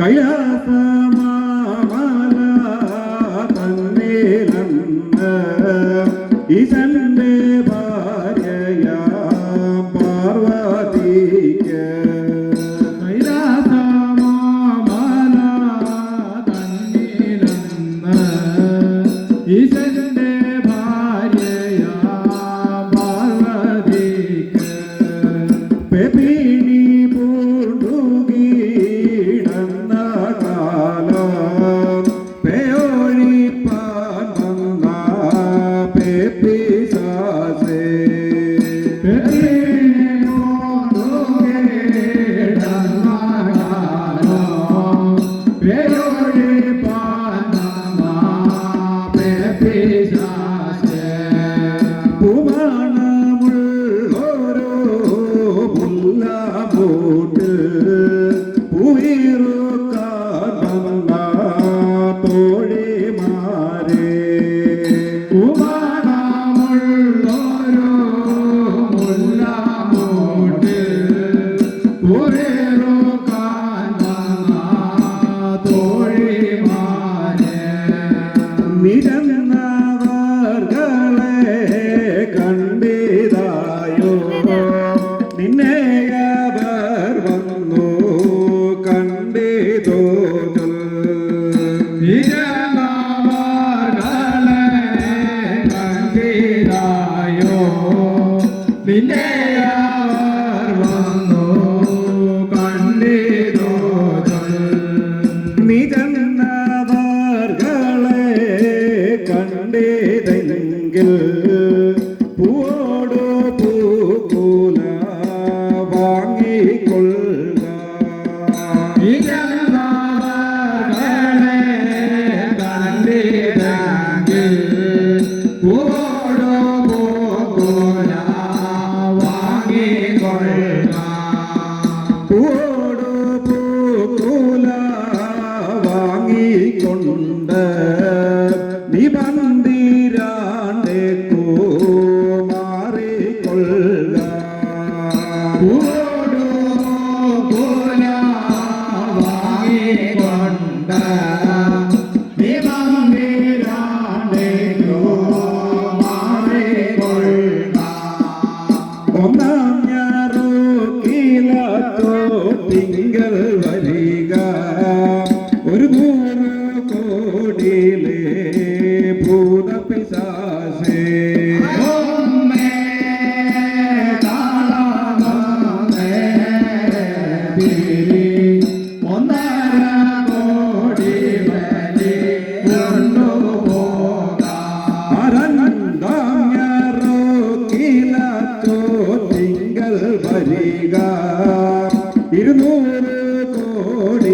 കൈലാസമാമല തന്നേലന്ന് ഈശന്റെ পেয়েছি ഇരുന്നൂറ് കോടി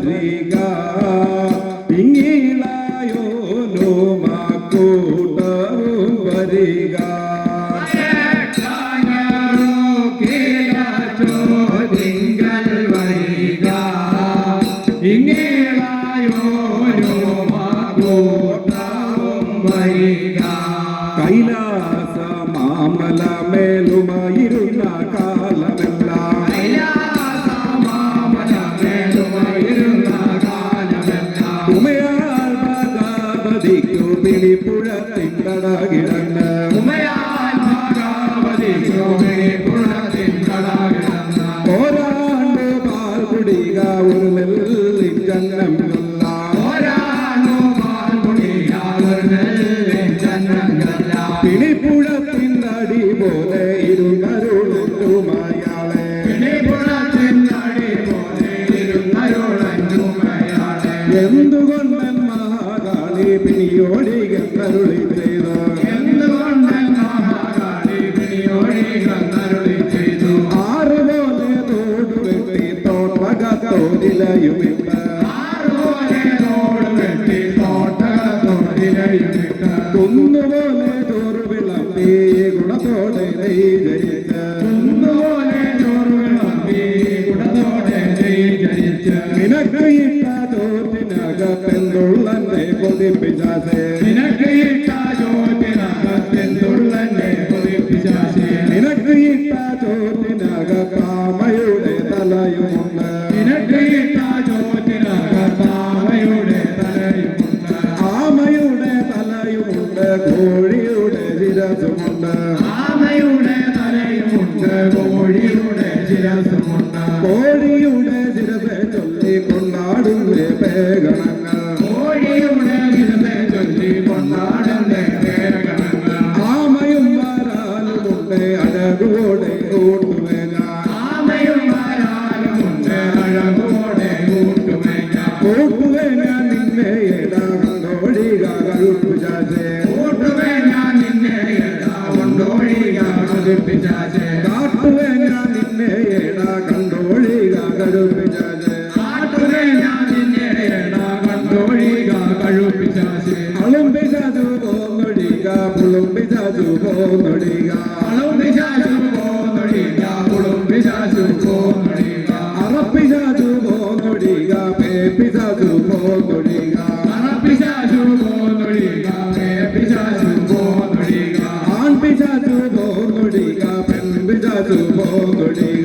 We Riga. உமையான் நாகாவதி சோமே കോഴിയുടെ ചില കോഴിയുടെ ಮಧುಬೋಗುಣಿ